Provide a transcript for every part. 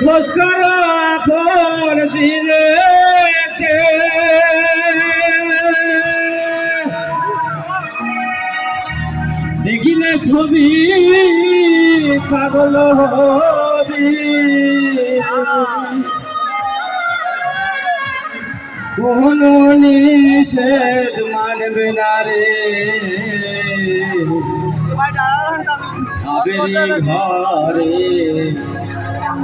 খোঁজ করো আপন দিলে দেখিলে ছবি পাগল হবি। কোন নিষেধ মানবে না রে। ঘরে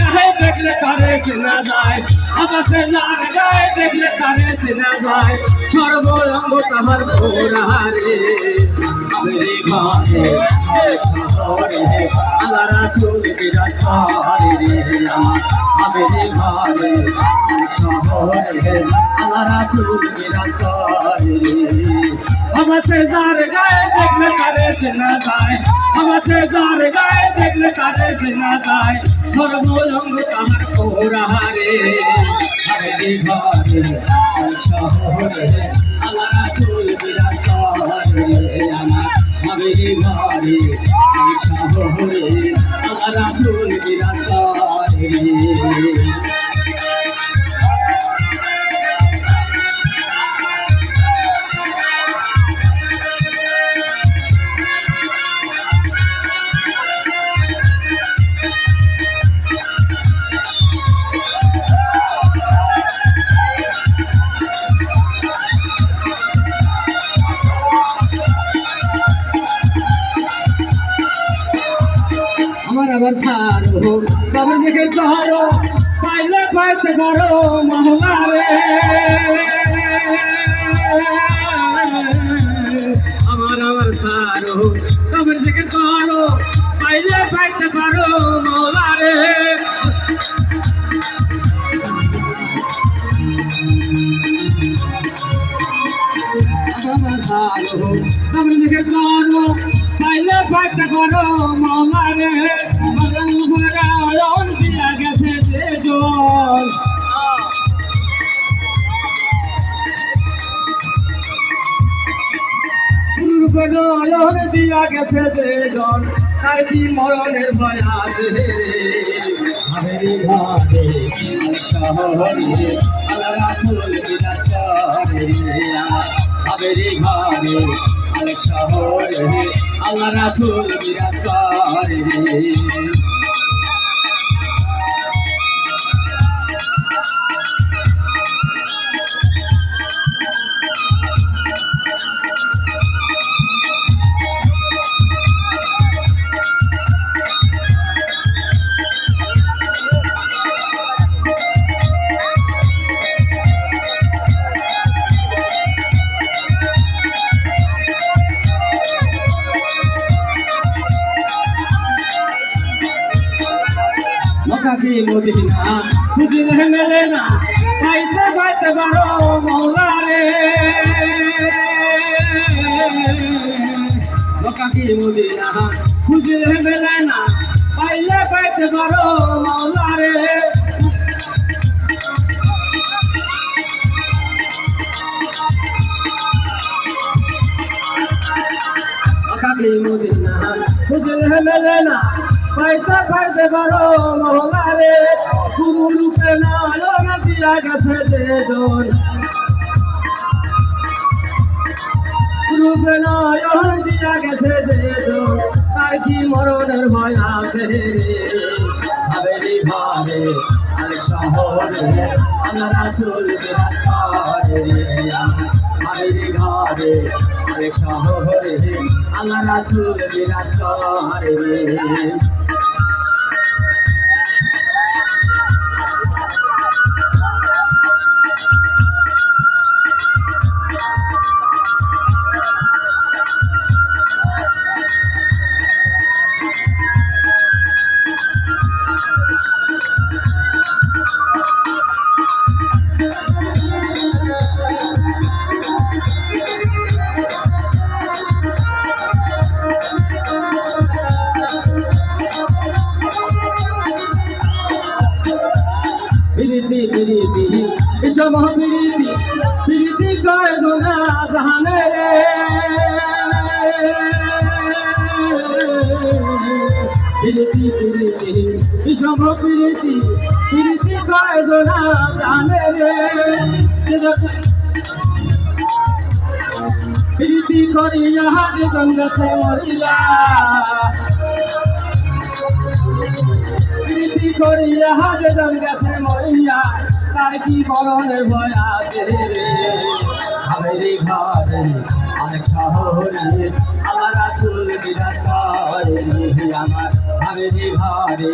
গায়ে দেখলে তারে চেনা যায়। আকাশে যার দেখলে তারে চেনা যায়। সর্বরঙ্গ তাহার ঘোরারে আবেরি ঘরে আল্লাহ রাসূল বিরাজ করে রে। আমার আবেরি ঘরে শহরে আল্লাহ রাসূল বিরাজ করে আমাকে যার গায়ে দেখলে তারে চেনা যায় আমাকে যার গায়ে দেখলে তারে চেনা যায় সর্বরঙ্গ তাহার কোরাহারে আরে ঘরে শহরে আল্লাহ রাসূল বিরাজ করে আমার আবেরি ঘরে শহরে আল্লাহ রাসূল বিরাজ করে আবার ছাড়ো। তবে দেখে পারো পাইলে পাইতে পারো মহলা রে। আমার আবার ছাড়ো। তবে দেখে পারো পাইলে পাইতে পারো মহলা রে। আমার ছাড়ো। তবে দেখে পারো পাইলে পাইতে পারো মহলা রে। রন দিয়া গেছে যে জল। নয়ন দিয়া গেছে যে জন তার কি মরণের ভয় আছে আমেরি ঘরে শহরে আল্লাহ রাসূল বিরাজ করে আমেরি ঘরে আলেক আল্লাহ রাসূল বিরাজ করে মকাকি মদিনা? খুঁজিলে মেলে না পাইতে পাইতে পারো মৌলা রে মকাকি মদিনা? খুঁজিলে মেলে না পাইলে পাইতে পারো মৌলা রে মকাকি মদিনা? না পাইতে পাইতে পারো মহলা রে গুরু রূপে নায়ন দিয়া গেছে যে জন। রূপে নায়ন দিয়া গেছে যে জন। তার কি মরণের ভয় আছে রে? হাবেলি ভাবে আলেক শহরে বিরাজ করে হাবেলি ঘরে আলেক শহরে, আল্লাহ রাসূল বিরাজ বিষম প্রীতি প্রীতি কয় না জাহানে রে। প্রীতি প্রীতি বিষম প্রীতি প্রীতি কয় না জানে রে। প্রীতি করিয়া যে গঙ্গাতে মরিয়া। প্রীতি করিয়া যে গঙ্গাতে মরিয়া। তার কি মরণের ভয় আছে রে? আমেরি ঘরে অনেক শহরে আমার রাসুল বিরাজ করে আমার। আমেরি ঘরে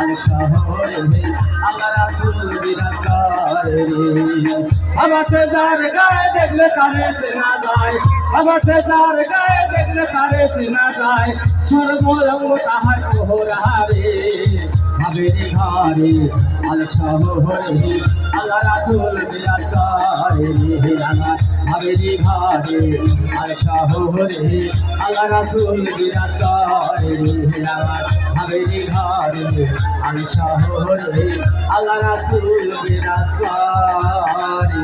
অনেক শহরে আমার রাসুল বিরাজ করে যার গায়ে দেখলে তারে চেনা যায়। আমার যার গায়ে দেখলে তারে চেনা যায়। সর্বরঙ্গ তাহার কোহরারে হাবেরি ঘরে আল শহরে আল্লাহ রাসুল বিরাজ করে। রে আমার হাবেরি ঘরে আল শহরে আল্লাহ রাসুল বিরাজ করে। রে আমার হাবেরি ঘরে আল শহরে আল্লাহ রাসুল বিরাজ করে।